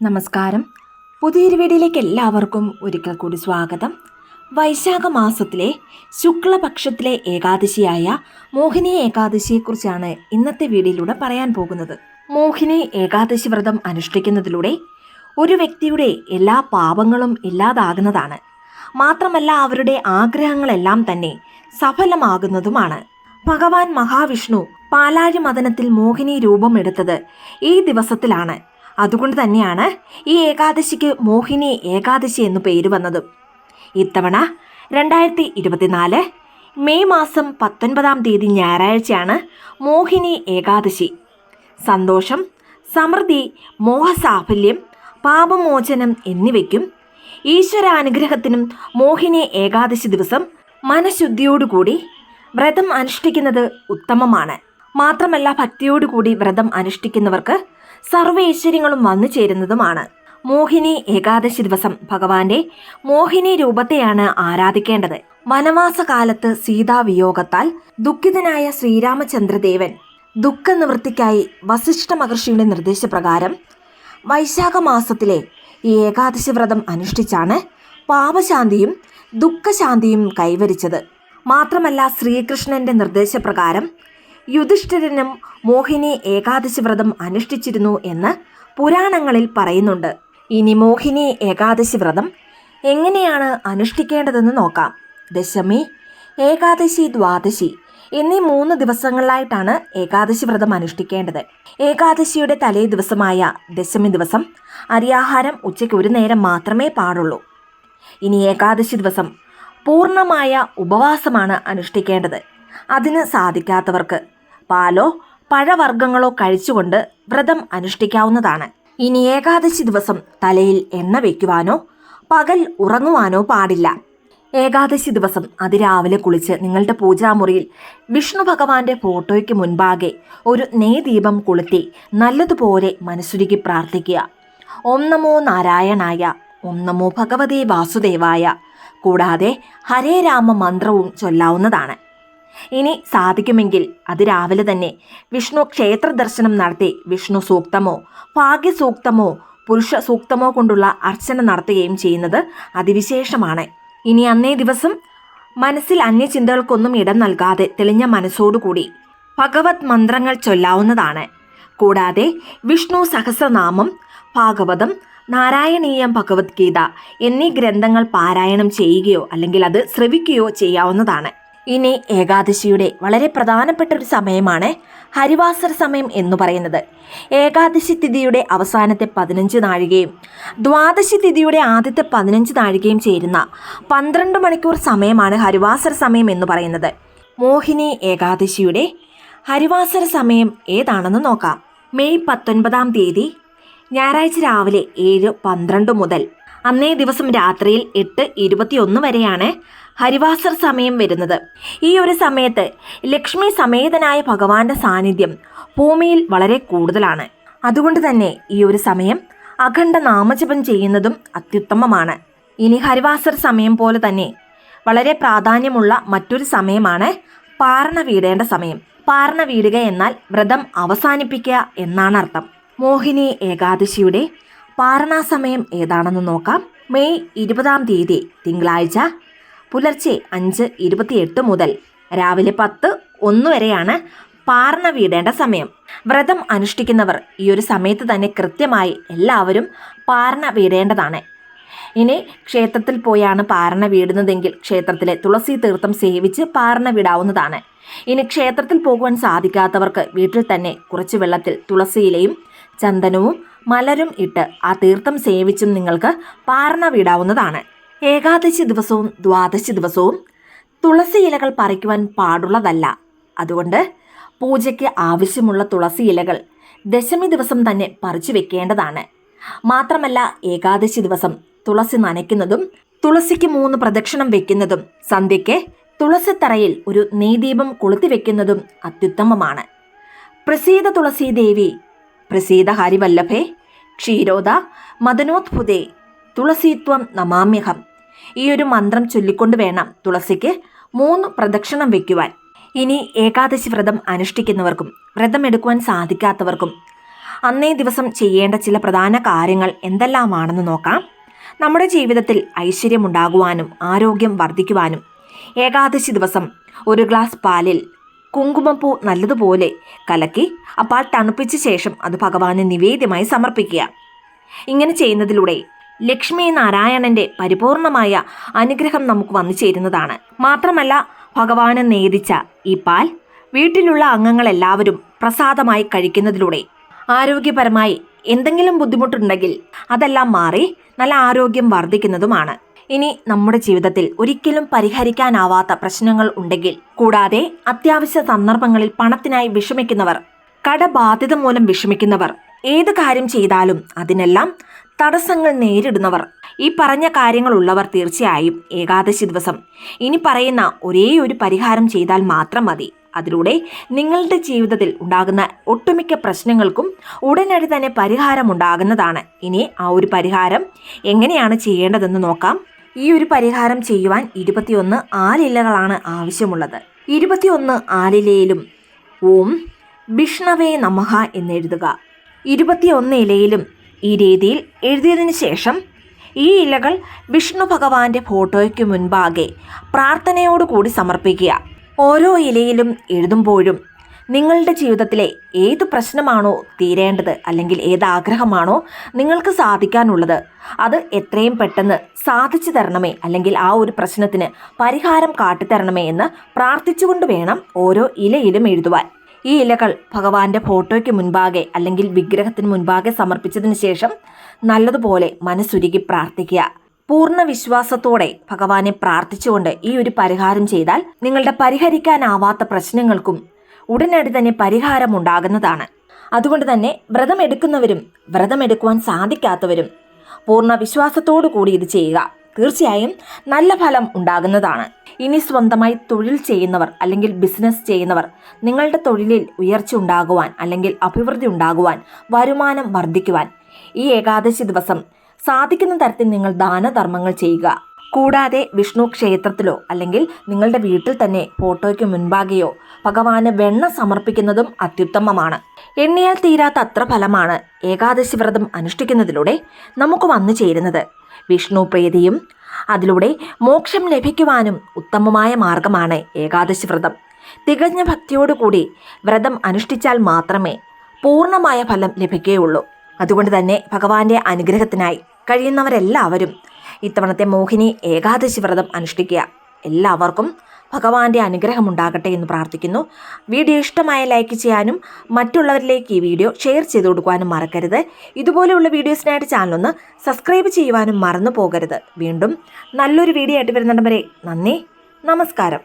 നമസ്കാരം. പുതിയൊരു വീഡിയോയിലേക്ക് എല്ലാവർക്കും ഒരിക്കൽ കൂടി സ്വാഗതം. വൈശാഖ മാസത്തിലെ ശുക്ലപക്ഷത്തിലെ ഏകാദശിയായ മോഹിനി ഏകാദശിയെക്കുറിച്ചാണ് ഇന്നത്തെ വീഡിയോയിലൂടെ പറയാൻ പോകുന്നത്. മോഹിനി ഏകാദശി വ്രതം അനുഷ്ഠിക്കുന്നതിലൂടെ ഒരു വ്യക്തിയുടെ എല്ലാ പാപങ്ങളും ഇല്ലാതാകുന്നതാണ്. മാത്രമല്ല അവരുടെ ആഗ്രഹങ്ങളെല്ലാം തന്നെ സഫലമാകുന്നതുമാണ്. ഭഗവാൻ മഹാവിഷ്ണു പാലാഴി മദനത്തിൽ മോഹിനി രൂപമെടുത്തത് ഈ ദിവസത്തിലാണ്. അതുകൊണ്ട് തന്നെയാണ് ഈ ഏകാദശിക്ക് മോഹിനി ഏകാദശി എന്നു പേര് വന്നത്. ഇത്തവണ രണ്ടായിരത്തി ഇരുപത്തിനാല് മെയ് മാസം പത്തൊൻപതാം തീയതി ഞായറാഴ്ചയാണ് മോഹിനി ഏകാദശി. സന്തോഷം സമൃദ്ധി മോഹസാഫല്യം പാപമോചനം എന്നിവയ്ക്കും ഈശ്വരാനുഗ്രഹത്തിനും മോഹിനി ഏകാദശി ദിവസം മനഃശുദ്ധിയോടുകൂടി വ്രതം അനുഷ്ഠിക്കുന്നത് ഉത്തമമാണ്. മാത്രമല്ല ഭക്തിയോടുകൂടി വ്രതം അനുഷ്ഠിക്കുന്നവർക്ക് സർവ ഐശ്വര്യങ്ങളും വന്നു ചേരുന്നതുമാണ്. മോഹിനി ഏകാദശി ദിവസം ഭഗവാന്റെ മോഹിനി രൂപത്തെയാണ് ആരാധിക്കേണ്ടത്. വനവാസകാലത്ത് സീതാവിയോഗത്താൽ ദുഃഖിതനായ ശ്രീരാമചന്ദ്രദേവൻ ദുഃഖനിവൃത്തിക്കായി വസിഷ്ഠ മഹർഷിയുടെ നിർദ്ദേശപ്രകാരം വൈശാഖ മാസത്തിലെ ഈ ഏകാദശി വ്രതം അനുഷ്ഠിച്ചാണ് പാപശാന്തിയും ദുഃഖശാന്തിയും കൈവരിച്ചത്. മാത്രമല്ല ശ്രീകൃഷ്ണന്റെ നിർദ്ദേശപ്രകാരം യുധിഷ്ഠിരനും മോഹിനി ഏകാദശി വ്രതം അനുഷ്ഠിച്ചിരുന്നു എന്ന് പുരാണങ്ങളിൽ പറയുന്നുണ്ട്. ഇനി മോഹിനി ഏകാദശി വ്രതം എങ്ങനെയാണ് അനുഷ്ഠിക്കേണ്ടതെന്ന് നോക്കാം. ദശമി ഏകാദശി ദ്വാദശി എന്നീ മൂന്ന് ദിവസങ്ങളിലായിട്ടാണ് ഏകാദശി വ്രതം അനുഷ്ഠിക്കേണ്ടത്. ഏകാദശിയുടെ തലേ ദിവസമായ ദശമി ദിവസം അരിയാഹാരം ഉച്ചയ്ക്ക് ഒരു നേരം മാത്രമേ പാടുള്ളൂ. ഇനി ഏകാദശി ദിവസം പൂർണമായ ഉപവാസമാണ് അനുഷ്ഠിക്കേണ്ടത്. അതിന് സാധിക്കാത്തവർക്ക് പാലോ പഴവർഗങ്ങളോ കഴിച്ചുകൊണ്ട് വ്രതം അനുഷ്ഠിക്കാവുന്നതാണ്. ഇനി ഏകാദശി ദിവസം തലയിൽ എണ്ണ വയ്ക്കുവാനോ പകൽ ഉറങ്ങുവാനോ പാടില്ല. ഏകാദശി ദിവസം അതിരാവിലെ കുളിച്ച് നിങ്ങളുടെ പൂജാമുറിയിൽ വിഷ്ണു ഭഗവാന്റെ ഫോട്ടോയ്ക്ക് മുൻപാകെ ഒരു നെയ്ദീപം കൊളുത്തി നല്ലതുപോലെ മനസ്സുരുകി പ്രാർത്ഥിക്കുക. ഓം നമോ നാരായണായ ഓം നമോ ഭഗവതേ വാസുദേവായ കൂടാതെ ഹരേ രാമ മന്ത്രവും ചൊല്ലാവുന്നതാണ്. ഇനി സാധിക്കുമെങ്കിൽ അത് രാവിലെ തന്നെ. വിഷ്ണു ക്ഷേത്ര ദർശനം നടത്തി. വിഷ്ണു സൂക്തമോ ഭാഗ്യസൂക്തമോ പുരുഷ സൂക്തമോ കൊണ്ടുള്ള അർച്ചന നടത്തുകയും ചെയ്യുന്നത് അതിവിശേഷമാണ്. ഇനി അന്നേ ദിവസം മനസ്സിൽ അന്യചിന്തകൾക്കൊന്നും ഇടം നൽകാതെ തെളിഞ്ഞ മനസ്സോടുകൂടി ഭഗവത് മന്ത്രങ്ങൾ ചൊല്ലാവുന്നതാണ്. കൂടാതെ വിഷ്ണു സഹസ്രനാമം ഭാഗവതം നാരായണീയം ഭഗവത്ഗീത എന്നീ ഗ്രന്ഥങ്ങൾ പാരായണം ചെയ്യുകയോ അല്ലെങ്കിൽ അത് ശ്രവിക്കുകയോ ചെയ്യാവുന്നതാണ്. ഇനി ഏകാദശിയുടെ വളരെ പ്രധാനപ്പെട്ട ഒരു സമയമാണ് ഹരിവാസർ സമയം എന്ന് പറയുന്നത്. ഏകാദശി തിഥിയുടെ അവസാനത്തെ പതിനഞ്ച് നാഴികയും ദ്വാദശി തിഥിയുടെ ആദ്യത്തെ പതിനഞ്ച് നാഴികയും ചേരുന്ന പന്ത്രണ്ട് മണിക്കൂർ സമയമാണ് ഹരിവാസർ സമയം എന്ന് പറയുന്നത്. മോഹിനി ഏകാദശിയുടെ ഹരിവാസര സമയം ഏതാണെന്ന് നോക്കാം. മെയ് പത്തൊൻപതാം തീയതി ഞായറാഴ്ച രാവിലെ ഏഴ് പന്ത്രണ്ട് മുതൽ അന്നേ ദിവസം രാത്രിയിൽ എട്ട് ഇരുപത്തിയൊന്ന് വരെയാണ് ഹരിവാസർ സമയം വരുന്നത്. ഈ ഒരു സമയത്ത് ലക്ഷ്മി സമേതനായ ഭഗവാന്റെ സാന്നിധ്യം ഭൂമിയിൽ വളരെ കൂടുതലാണ്. അതുകൊണ്ട് തന്നെ ഈ ഒരു സമയം അഖണ്ഡ നാമജപം ചെയ്യുന്നതും അത്യുത്തമമാണ്. ഇനി ഹരിവാസർ സമയം പോലെ തന്നെ വളരെ പ്രാധാന്യമുള്ള മറ്റൊരു സമയമാണ് പാരണ വീടേണ്ട സമയം. പാരണ വീടുക എന്നാൽ വ്രതം അവസാനിപ്പിക്കുക എന്നാണ് അർത്ഥം. മോഹിനി ഏകാദശിയുടെ പാരണാ സമയം ഏതാണെന്ന് നോക്കാം. മെയ് ഇരുപതാം തീയതി തിങ്കളാഴ്ച പുലർച്ചെ അഞ്ച് ഇരുപത്തിയെട്ട് മുതൽ രാവിലെ പത്ത് ഒന്ന് വരെയാണ് പാർണ വീടേണ്ട സമയം. വ്രതം അനുഷ്ഠിക്കുന്നവർ ഈ ഒരു സമയത്ത് തന്നെ കൃത്യമായി എല്ലാവരും പാർണ വീടേണ്ടതാണ്. ഇനി ക്ഷേത്രത്തിൽ പോയാണ് പാർണ വീടുന്നതെങ്കിൽ ക്ഷേത്രത്തിലെ തുളസി തീർത്ഥം സേവിച്ച് പാർണ വിടാവുന്നതാണ്. ഇനി ക്ഷേത്രത്തിൽ പോകുവാൻ സാധിക്കാത്തവർക്ക് വീട്ടിൽ തന്നെ കുറച്ച് വെള്ളത്തിൽ തുളസിയിലയും ചന്ദനവും മലരും ഇട്ട് ആ തീർത്ഥം സേവിച്ചും നിങ്ങൾക്ക് പാർണ വിടാവുന്നതാണ്. ഏകാദശി ദിവസവും ദ്വാദശി ദിവസവും തുളസി ഇലകൾ പറിക്കുവാൻ പാടുള്ളതല്ല. അതുകൊണ്ട് പൂജയ്ക്ക് ആവശ്യമുള്ള തുളസി ഇലകൾ ദശമി ദിവസം തന്നെ പറിച്ചു വെക്കേണ്ടതാണ്. മാത്രമല്ല ഏകാദശി ദിവസം തുളസി നനയ്ക്കുന്നതും തുളസിക്ക് മൂന്ന് പ്രദക്ഷിണം വെക്കുന്നതും സന്ധ്യയ്ക്ക് തുളസിത്തറയിൽ ഒരു നെയ്ദീപം കൊളുത്തി വെക്കുന്നതും അത്യുത്തമമാണ്. പ്രസീത തുളസി ദേവി പ്രസീത ഹരിവല്ലഭേ ക്ഷീരോദ മദനോത്ഭുതേ തുളസീത്വം നമാമ്യഹം. ഈ ഒരു മന്ത്രം ചൊല്ലിക്കൊണ്ട് വേണം തുളസിക്ക് മൂന്ന് പ്രദക്ഷിണം വയ്ക്കുവാൻ ഇനി ഏകാദശി വ്രതം അനുഷ്ഠിക്കുന്നവർക്കും വ്രതം എടുക്കുവാൻ സാധിക്കാത്തവർക്കും അന്നേ ദിവസം ചെയ്യേണ്ട ചില പ്രധാന കാര്യങ്ങൾ എന്തെല്ലാമാണെന്ന് നോക്കാം. നമ്മുടെ ജീവിതത്തിൽ ഐശ്വര്യമുണ്ടാകുവാനും ആരോഗ്യം വർദ്ധിക്കുവാനും ഏകാദശി ദിവസം ഒരു ഗ്ലാസ് പാലിൽ കുങ്കുമപ്പൂ നല്ലതുപോലെ കലക്കി അപ്പാൽ പാൽ തണുപ്പിച്ച ശേഷം അത് ഭഗവാന് നിവേദ്യമായി സമർപ്പിക്കുക. ഇങ്ങനെ ചെയ്യുന്നതിലൂടെ ലക്ഷ്മി നാരായണന്റെ പരിപൂർണമായ അനുഗ്രഹം നമുക്ക് വന്നു ചേരുന്നതാണ്. മാത്രമല്ല ഭഗവാന് നേദിച്ച ഈ പാൽ വീട്ടിലുള്ള അംഗങ്ങളെല്ലാവരും പ്രസാദമായി കഴിക്കുന്നതിലൂടെ ആരോഗ്യപരമായി എന്തെങ്കിലും ബുദ്ധിമുട്ടുണ്ടെങ്കിൽ അതെല്ലാം മാറി നല്ല ആരോഗ്യം വർദ്ധിക്കുന്നതുമാണ്. ഇനി നമ്മുടെ ജീവിതത്തിൽ ഒരിക്കലും പരിഹരിക്കാനാവാത്ത പ്രശ്നങ്ങൾ ഉണ്ടെങ്കിൽ കൂടാതെ അത്യാവശ്യ സന്ദർഭങ്ങളിൽ പണത്തിനായി വിഷമിക്കുന്നവർ കടബാധ്യത മൂലം വിഷമിക്കുന്നവർ ഏത് കാര്യം ചെയ്താലും അതിനെല്ലാം തടസ്സങ്ങൾ നേരിടുന്നവർ ഈ പറഞ്ഞ കാര്യങ്ങളുള്ളവർ തീർച്ചയായും ഏകാദശി ദിവസം ഇനി പറയുന്ന ഒരേ ഒരു പരിഹാരം ചെയ്താൽ മാത്രം മതി. അതിലൂടെ നിങ്ങളുടെ ജീവിതത്തിൽ ഉണ്ടാകുന്ന ഒട്ടുമിക്ക പ്രശ്നങ്ങൾക്കും ഉടനടി തന്നെ പരിഹാരം ഉണ്ടാകുന്നതാണ് ഇനി ആ ഒരു പരിഹാരം എങ്ങനെയാണ് ചെയ്യേണ്ടതെന്ന് നോക്കാം. ഈ ഒരു പരിഹാരം ചെയ്യുവാൻ ഇരുപത്തിയൊന്ന് ആലിലകളാണ് ആവശ്യമുള്ളത്. ഇരുപത്തിയൊന്ന് ആലിലയിലും ഓം വിഷ്ണവേ നമഹ എന്നെഴുതുക. ഇരുപത്തിയൊന്ന് ഇലയിലും ഈ രീതിയിൽ എഴുതിയതിനു ശേഷം ഈ ഇലകൾ വിഷ്ണു ഭഗവാന്റെ ഫോട്ടോയ്ക്ക് മുൻപാകെ പ്രാർത്ഥനയോടുകൂടി സമർപ്പിക്കുക. ഓരോ ഇലയിലും എഴുതുമ്പോഴും നിങ്ങളുടെ ജീവിതത്തിലെ ഏത് പ്രശ്നമാണോ തീരേണ്ടത് അല്ലെങ്കിൽ ഏത് ആഗ്രഹമാണോ നിങ്ങൾക്ക് സാധിക്കാനുള്ളത് അത് എത്രയും പെട്ടെന്ന് സാധിച്ചു തരണമേ അല്ലെങ്കിൽ ആ ഒരു പ്രശ്നത്തിന് പരിഹാരം കാട്ടിത്തരണമേ എന്ന് പ്രാർത്ഥിച്ചുകൊണ്ട് വേണം ഓരോ ഇലയിലും എഴുതുവാൻ. ഈ ഇലകൾ ഭഗവാന്റെ ഫോട്ടോയ്ക്ക് മുൻപാകെ അല്ലെങ്കിൽ വിഗ്രഹത്തിന് മുൻപാകെ സമർപ്പിച്ചതിന് ശേഷം നല്ലതുപോലെ മനസ്സുരുകി പ്രാർത്ഥിക്കുക. പൂർണ വിശ്വാസത്തോടെ ഭഗവാനെ പ്രാർത്ഥിച്ചുകൊണ്ട് ഈ ഒരു പരിഹാരം ചെയ്താൽ നിങ്ങളുടെ പരിഹരിക്കാനാവാത്ത പ്രശ്നങ്ങൾക്കും ഉടനടി തന്നെ പരിഹാരമുണ്ടാകുന്നതാണ്. അതുകൊണ്ട് തന്നെ വ്രതമെടുക്കുന്നവരും വ്രതമെടുക്കുവാൻ സാധിക്കാത്തവരും പൂർണ വിശ്വാസത്തോടു കൂടി ഇത് ചെയ്യുക. തീർച്ചയായും നല്ല ഫലം ഉണ്ടാകുന്നതാണ്. ഇനി സ്വന്തമായി തൊഴിൽ ചെയ്യുന്നവർ അല്ലെങ്കിൽ ബിസിനസ് ചെയ്യുന്നവർ നിങ്ങളുടെ തൊഴിലിൽ ഉയർച്ച ഉണ്ടാകുവാൻ അല്ലെങ്കിൽ അഭിവൃദ്ധി ഉണ്ടാകുവാൻ വരുമാനം വർദ്ധിക്കുവാൻ ഈ ഏകാദശി ദിവസം സാധിക്കുന്ന തരത്തിൽ നിങ്ങൾ ദാനധർമ്മങ്ങൾ ചെയ്യുക. കൂടാതെ വിഷ്ണു ക്ഷേത്രത്തിലോ അല്ലെങ്കിൽ നിങ്ങളുടെ വീട്ടിൽ തന്നെ ഫോട്ടോയ്ക്ക് മുൻപാകെയോ ഭഗവാന് വെണ്ണ സമർപ്പിക്കുന്നതും അത്യുത്തമമാണ്. എണ്ണിയാൽ തീരാത്ത അത്ര ഫലമാണ് ഏകാദശി വ്രതം അനുഷ്ഠിക്കുന്നതിലൂടെ നമുക്ക് വന്നു ചേരുന്നത്. വിഷ്ണു പ്രീതിയും അതിലൂടെ മോക്ഷം ലഭിക്കുവാനും ഉത്തമമായ മാർഗമാണ് ഏകാദശി വ്രതം. തികഞ്ഞ ഭക്തിയോടുകൂടി വ്രതം അനുഷ്ഠിച്ചാൽ മാത്രമേ പൂർണമായ ഫലം ലഭിക്കുകയുള്ളൂ. അതുകൊണ്ട് തന്നെ ഭഗവാന്റെ അനുഗ്രഹത്തിനായി കഴിയുന്നവരെല്ലാവരും ഇത്തവണത്തെ മോഹിനി ഏകാദശി വ്രതം അനുഷ്ഠിക്കുക. എല്ലാവർക്കും ഭഗവാന്റെ അനുഗ്രഹം ഉണ്ടാകട്ടെ എന്ന് പ്രാർത്ഥിക്കുന്നു. വീഡിയോ ഇഷ്ടമായ ലൈക്ക് ചെയ്യാനും മറ്റുള്ളവരിലേക്ക് ഈ വീഡിയോ ഷെയർ ചെയ്തു കൊടുക്കുവാനും മറക്കരുത്. ഇതുപോലെയുള്ള വീഡിയോസിനായിട്ട് ചാനലൊന്ന് സബ്സ്ക്രൈബ് ചെയ്യുവാനും മറന്നു പോകരുത്. വീണ്ടും നല്ലൊരു വീഡിയോ ആയിട്ട് വരുന്നിടം വരെ നന്ദി. നമസ്കാരം.